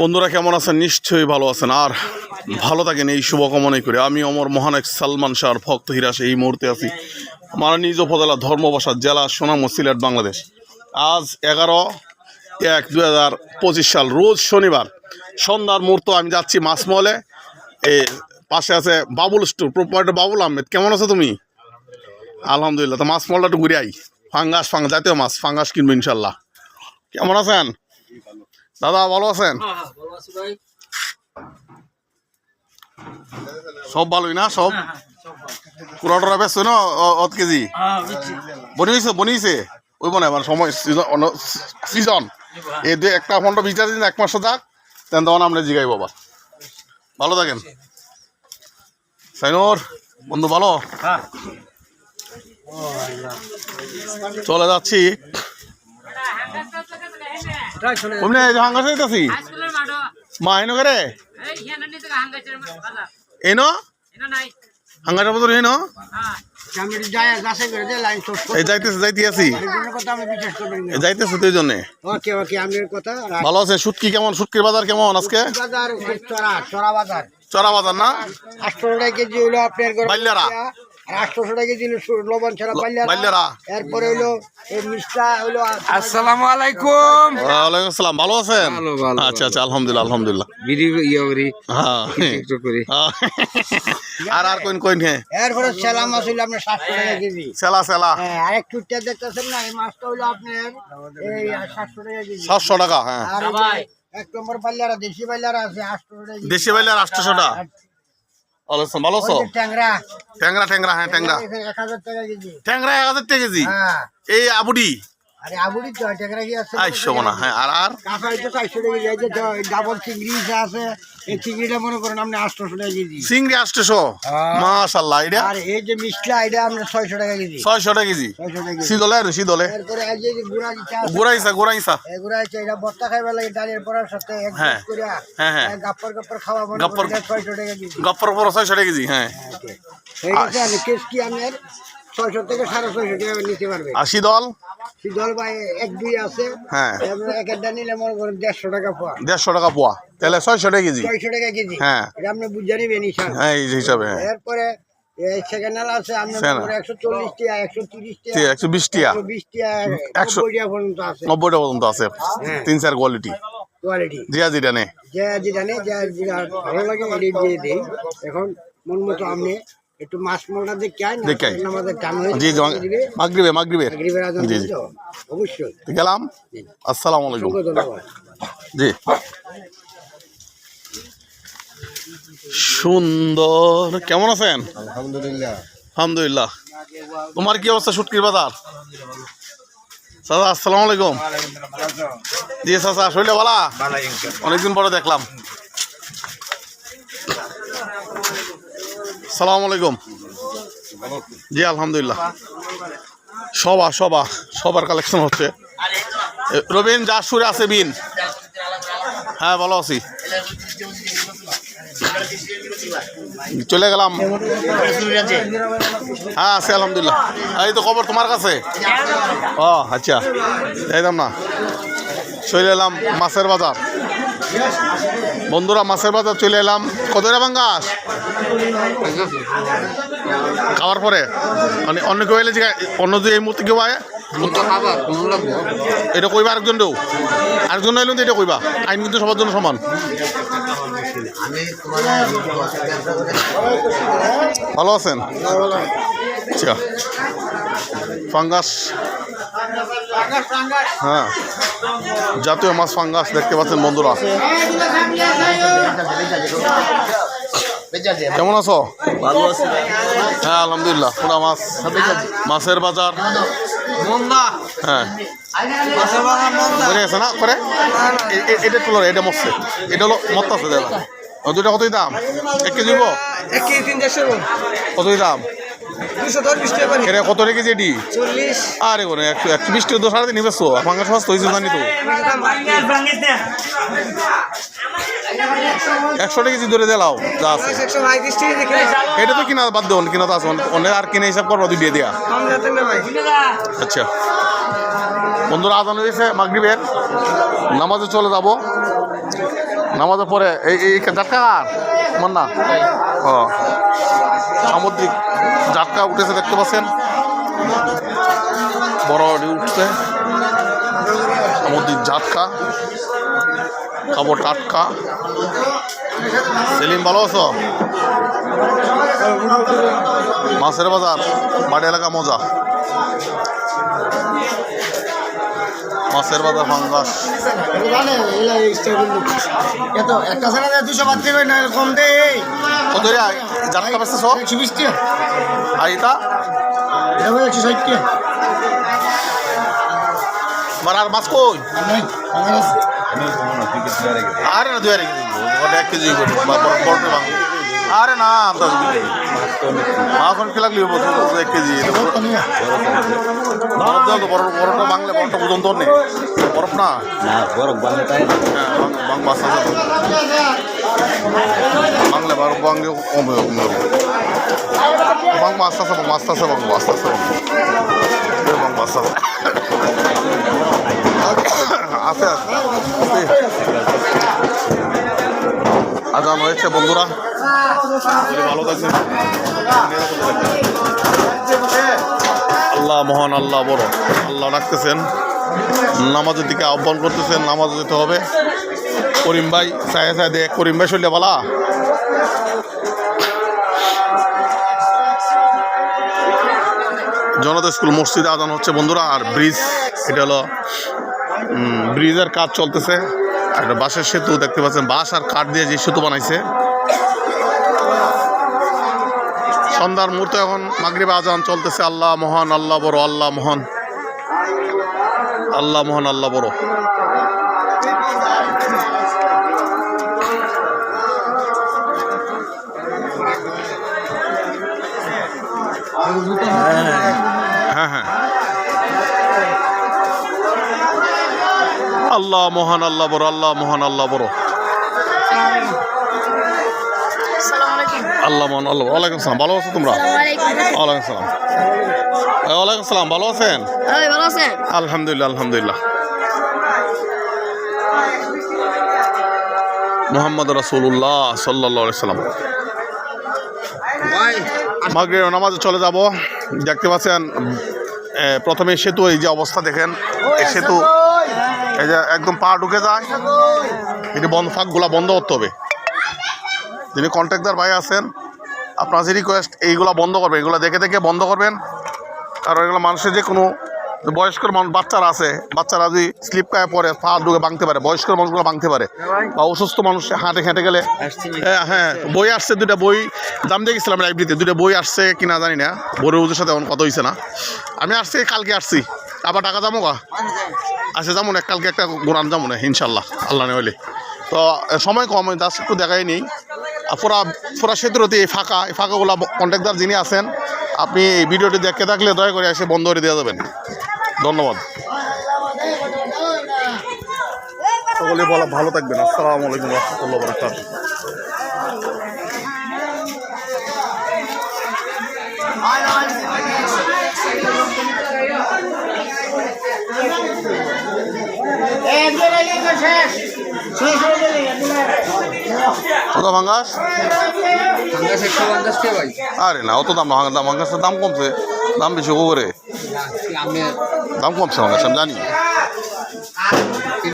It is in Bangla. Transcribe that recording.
বন্ধুরা কেমন আছেন? নিশ্চয়ই ভালো আছেন। আর ভালো থাকেন এই শুভকামনাই করে। আমি অমর মহানায়ক সালমান শাহর ভক্ত হিরাস এই মুহূর্তে আছি আমার নিজ উপজেলা ধর্মবাসা জেলা সোনাম ও সিলেট, বাংলাদেশ। আজ এগারো এক দু হাজার পঁচিশ সাল, রোজ শনিবার। সন্ধ্যার মুহূর্ত, আমি যাচ্ছি মাছমহলে। এ পাশে আছে বাবুল স্টোর প্রোপাইটার বাবুল আহমেদ। কেমন আছো তুমি? আলহামদুলিল্লাহ, তো মাছ মলটা একটু ঘুরে আই। ফাঙ্গাস ফাঙ্গাস জাতীয় মাছ ফাঙ্গাস কিনবো ইনশাল্লাহ। কেমন আছেন? দাদা ভালো আছেন? সব ভালোই না সব? কুড়া টুরা বেশ না অত কেজি? বনিয়েছে বনিয়েছে? ওই মনে মানে সময় সিজন এই দু একটা ফোনটা বিচার দিন এক মাসে যাক তেন তখন আপনি জিগাই বাবা ভালো থাকেন। সাইনোর বন্ধু ভালো? চলে যাচ্ছি মা হ্যাঁ যাইতেছে ভালো আছে শুটকি কেমন সুটকির বাজার কেমন আজকে চড়া বাজার না আটশো আটশোশো টাকা লবণ ছাড়া। এরপরে মিষ্টা আসসালামু আলাইকুম। ওয়ালাইকুম আসসালাম ভালো আছেন? আচ্ছা আচ্ছা আলহামদুলিল্লাহ আলহামদুলিল্লাহ। ভিডিও ইয়ে করি হ্যাঁ। করি। হ্যাঁ। আর আর কোন কোন হ্যাঁ এরপরে সেলা মাছ হইল আপনার সাতশো টাকা কেজি। সেলা সেলা। হ্যাঁ আরেক টুটটা দেখতেছেন না এই মাছটা হইল আপনার এই সাতশো টাকা কেজি। সাতশো টাকা হ্যাঁ। আর এক নম্বর পাল্লারা দেশি পাল্লারা আছে আটশো টাকা দেশি বাইলের আটশোশো টাকা ভালো আছেন ভালো আছো? ট্যাংরা। ট্যাংরা ট্যাংরা হ্যাঁ ট্যাংরা। এক হাজার টাকা কেজি। ট্যাংরা এক হাজার টাকা কেজি? হ্যাঁ। এই আবুডি? আরে আছে? হয় চারশো টাকা এই যে ডাবল চিংড়ি যে আছে এই চিংড়িটা মনে করেন আপনি টাকা কেজি। চিংড়ি হ্যাঁ। এটা আর এই যে মিষ্টা এটা আমরা ছয়শো টাকা কেজি। টাকা কেজি? টাকা আর শীতলে? এরপরে এই যে গুড়াইছা গুড়াইছা এটা বত্তা খাইবার লাগে ডালের পরার সাথে এক হ্যাঁ। হ্যাঁ, হ্যাঁ। গাপ্পর গাপ্পর খাওয়া মনে গাপ্পর- করেন ছয়শো টাকা কেজি। গপ্পর পর ছয়শো টাকা কেজি হ্যাঁ। কেস কি ছয়শো থেকে সাড়ে ছয়শো টাকা নিতে পারবে? আর শীতল? শীতল বা এক দুই আছে। হ্যাঁ। এক একটা নিলে মনে করেন দেড়শো টাকা দেড়শো টাকা পোয়া। তাহলে ছয়শো টাকা কেজি। ছয়শো টাকা কেজি। হ্যাঁ। আপনি বুঝে নিবেন হ্যাঁ এই হিসাবে এরপরে পর্যন্ত আছে। তিন চার কোয়ালিটি কোয়ালিটি জিয়া জিটা নে যে যেটা নেই যে যেটা ভালো লাগে দিয়ে দিই। এখন মন মতো আপনি একটু দেখে আয় না দেখে আয়। আমাদের কাম হয়ে জি মাগরিবে মাগরিবে আজান জি জি। অবশ্যই। গেলাম। আসসালামু আলাইকুম। জি। সুন্দর। কেমন আছেন? আলহামদুলিল্লাহ। আলহামদুলিল্লাহ। তোমার কি অবস্থা শুটকির বাজার? আসসালামু আলাইকুম। জি চাচা শৈলে বালা অনেকদিন পরে দেখলাম। সালাম আলাইকুম। জি, আলহামদুলিল্লাহ। সবা সবা, সবার কালেকশন হচ্ছে। রবিন, যা সুরে আছে, বিন। হ্যাঁ ভালো আছি। চলে গেলাম। হ্যাঁ আছে, আলহামদুলিল্লাহ। এই তো খবর তোমার কাছে? ও আচ্ছা। যাইতাম না। চলে এলাম মাছের বাজার। বন্ধুরা মাছের বাজার চলে এলাম। কত রে বাঙ্গাস খাওয়ার পরে। মানে অন্য কেউ এলে যে অন্য যে এই মুহূর্তে কেউ আয়? এটা কইবা আরেকজন দেও। আরেকজন এলো এটা কইবা। আইন কিন্তু সবার জন্য সমান। ভালো আছেন? আচ্ছা। ফাঙ্গাস হ্যাঁ। জাতীয় মাছ ফাঙ্গাস দেখতে পাচ্ছেন বন্ধুরা। কেমন আছো? ভালো আছি হ্যাঁ আলহামদুলিল্লাহ পুরা মাছ। মাছের বাজার। হ্যাঁ। না? করে? এটা তোলো এটা মরছে। এটা হলো মত আছে দাদা দুটা কতই দাম? এক কেজি এক কতই দাম? এটা কত রে কেজি আরে করে একশো একশো বিশ টাকা দশ সাড়ে তিন বেশো ভাঙ্গা সস্তা হয়েছে জানি তো একশো টাকা কেজি ধরে দিলাও যা আছে একশো পঁয়ত্রিশ টাকা দেখে এটা তো কিনা বাদ কিনা তো আছে অনেক আর কিনে হিসাব করব দিয়ে দেয়া আচ্ছা বন্ধুরা আজান হয়েছে মাগরিবের নামাজে চলে যাব নামাজের পরে এই এই আমার না সামুদ্রিক জাটকা উঠেছে, দেখতে পাচ্ছেন। বড় উঠছে। সামুদ্রিক জাটকা খাব টাটকা। সেলিম, ভালো আছো? মাছের বাজার, বাড়ি এলাকা মজা। মাছের বাজার ফাঙ্গাস একটা ছাড়া দুশো বাদ দেবে না কম দে। কত রে জাটকা বেচতেছ একশো বিশ টাকা আর এটা? এটা একশো ষাট টাকা আর মাছ কই? না দুই এক কেজি। করে আরে না আমরা মাছ কি লাগলি এক কেজি। বরফ দেওয়া তো বড় বড়টা বাংলা বড়টা ওজন তোর নেই। বরফ না? বরফ বাংলা তাই হ্যাঁ। বাংলা বরফ বাংলা কমে কমে বাং মাছ আছে বাং মাছ আছে বাং মাছ আছে। বাং এই বাং মাছ আছে আছে। আছে। আজান হয়েছে বন্ধুরা। ভালো থাকবেন। আল্লাহ মহান আল্লাহ বড়। আল্লাহ ডাকতেছেন। নামাজের দিকে আহ্বান করতেছেন নামাজ যেতে হবে। করিম ভাই সাহে দেখ করিম ভাই শৈলে বলা। জনতা স্কুল মসজিদে আজান হচ্ছে বন্ধুরা। আর ব্রিজ এটা হলো ব্রিজের কাজ চলতেছে। একটা বাঁশের সেতু, দেখতে পাচ্ছেন, বাঁশ আর কাঠ দিয়ে যে সেতু বানাইছে। সন্ধ্যার মুহূর্তে এখন মাগরিব আজান চলতেছে। আল্লাহ মহান, আল্লাহ বড়, আল্লাহ মহান। আল্লাহ মহান, আল্লাহ বড়। আল্লাহ মহান আল্লাহ বড় আল্লাহ মহান আল্লাহ বড়। আল্লাহ মহান আল্লাহ ওয়ালাইকুম সালাম। ভালো আছো তোমরা? ওয়ালাইকুম সালাম। ওয়ালাইকুম সালাম। ভালো আছেন? আলহামদুলিল্লাহ আলহামদুলিল্লাহ। মোহাম্মদ রাসুল্লাহ সাল্লাহ সাল্লাম। মাগরে নামাজে চলে যাব। দেখতে পাচ্ছেন প্রথমে সেতু এই যে অবস্থা দেখেন। সেতু এই যে একদম পা ঢুকে যায়। এটি বন্ধ, ফাঁকগুলা বন্ধ করতে হবে। যিনি কন্ট্রাক্টর ভাই আছেন, আপনার যে রিকোয়েস্ট এইগুলা বন্ধ করবেন। এগুলো দেখে দেখে বন্ধ করবেন। কারণ এগুলো মানুষের যে কোনো বয়স্ক মানুষ, বাচ্চারা আছে, বাচ্চারা যদি স্লিপ খায় পরে পা ঢুকে ভাঙতে পারে, বয়স্ক মানুষগুলো ভাঙতে পারে। বা অসুস্থ মানুষ হাঁটে হেঁটে গেলে হ্যাঁ হ্যাঁ বই আসছে দুটা বই। দাম দিয়ে গেছিলাম লাইব্রেরিতে দুটা বই আসছে কিনা জানি না। বড় সাথে এমন কথা হয়েছে না। আমি আসছি, কালকে আসছি। আবার টাকা দামো গা আচ্ছা যাব না কালকে একটা গোরান যাব না ইনশাল্লাহ আল্লাহ নেওয়ালে তো সময় কম জাস্ট একটু দেখাই নেই। পুরা পুরা সেতুরতে এই ফাঁকা, এই ফাঁকাগুলো কন্ট্রাক্টর যিনি আছেন, আপনি এই ভিডিওটি দেখে থাকলে দয়া করে এসে বন্ধ করে দেওয়া যাবেন ধন্যবাদ। সকলে বলা ভালো থাকবেন। আসসালামু আলাইকুম রহমতুল্লাহ কত ভাঙ্গাস আরে না অত দাম না দাম ভাঙ্গাসের দাম কমছে। দাম বেশি করে দাম কমছে ভাঙ্গাস আমি জানি।